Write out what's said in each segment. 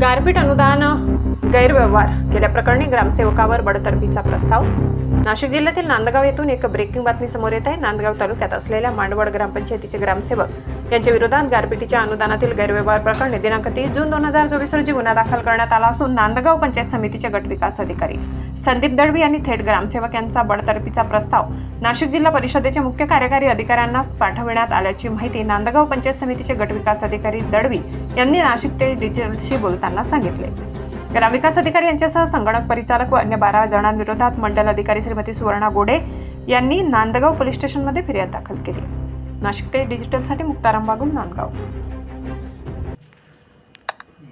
गारपीट अनुदान गैरव्यवहार केल्याप्रकरणी ग्रामसेवकावर बडतर्फीचा प्रस्ताव नाशिक जिल्ह्यातील नांदगाव येथून एक ब्रेकिंग बातमी समोर येत आहे. नांदगाव तालुक्यात असलेल्या मांडवड ग्रामपंचायतीचे ग्रामसेवक यांच्या विरोधात गारपिटीच्या अनुदानातील गैरव्यवहार प्रकरणी दिनांक तीस जून दोन हजार चोवीस रोजी गुन्हा दाखल करण्यात आला असून नांदगाव पंचायत समितीचे गटविकास अधिकारी संदीप दळवी यांनी थेट ग्रामसेवक यांचा बडतर्फीचा प्रस्ताव नाशिक जिल्हा परिषदेचे मुख्य कार्यकारी अधिकाऱ्यांना पाठविण्यात आल्याची माहिती नांदगाव पंचायत समितीचे गटविकास अधिकारी दळवी यांनी नाशिक ते डिजिटलशी बोलताना सांगितले. ग्रामविकास अधिकारी यांच्यासह संगणक परिचालक व अन्य बारा जणांविरोधात मंडल अधिकारी श्रीमती सुवर्णा गोडे यांनी नांदगाव पोलीस स्टेशनमध्ये फिर्याद दाखल केली. नाशिक ते डिजिटलसाठी मुक्ताराम बागुल नांदगाव.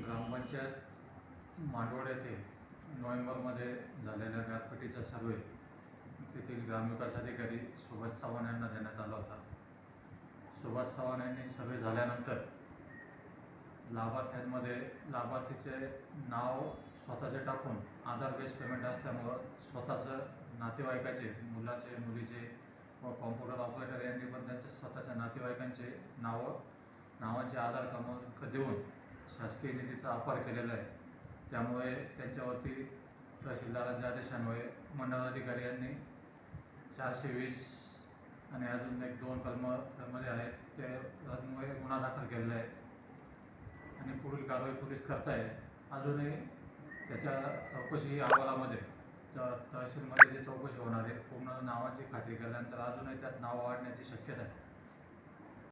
ग्रामपंचायत मांडवड येथे नोव्हेंबरमध्ये झालेल्या गारपिटीचा सर्वे. तेथील ग्रामविकास अधिकारी सुभाष चव्हाण यांना देण्यात आला होता. सुभाष चव्हाण यांनी सर्वे झाल्यानंतर लाभार्थ्यांमध्ये लाभार्थीचे नाव स्वतःचे टाकून आधार बेस पेमेंट असल्यामुळं स्वतःचं नातेवाईकाचे मुलाचे मुलीचे व कॉम्प्युटर ऑपरेटर यांनी पण त्यांच्या स्वतःच्या नातेवाईकांचे नावं नावांचे आधार क्रमांक देऊन शासकीय निधीचा वापर केलेला आहे. त्यामुळे त्यांच्यावरती तहसीलदारांच्या आदेशान्वये मंडळाधिकारी यांनी चारशे वीस आणि अजून एक दोन कलम त्यामध्ये आहेत त्यामुळे गुन्हा दाखल केलेला आहे. आणि पुढील कारवाई पोलीस करताय अजूनही त्याच्या चौकशी अहवालामध्ये तहसीलमध्ये जे चौकशी होणार आहे. पूर्ण नावाची खात्री केल्यानंतर अजूनही त्यात नाव वाढण्याची शक्यता आहे.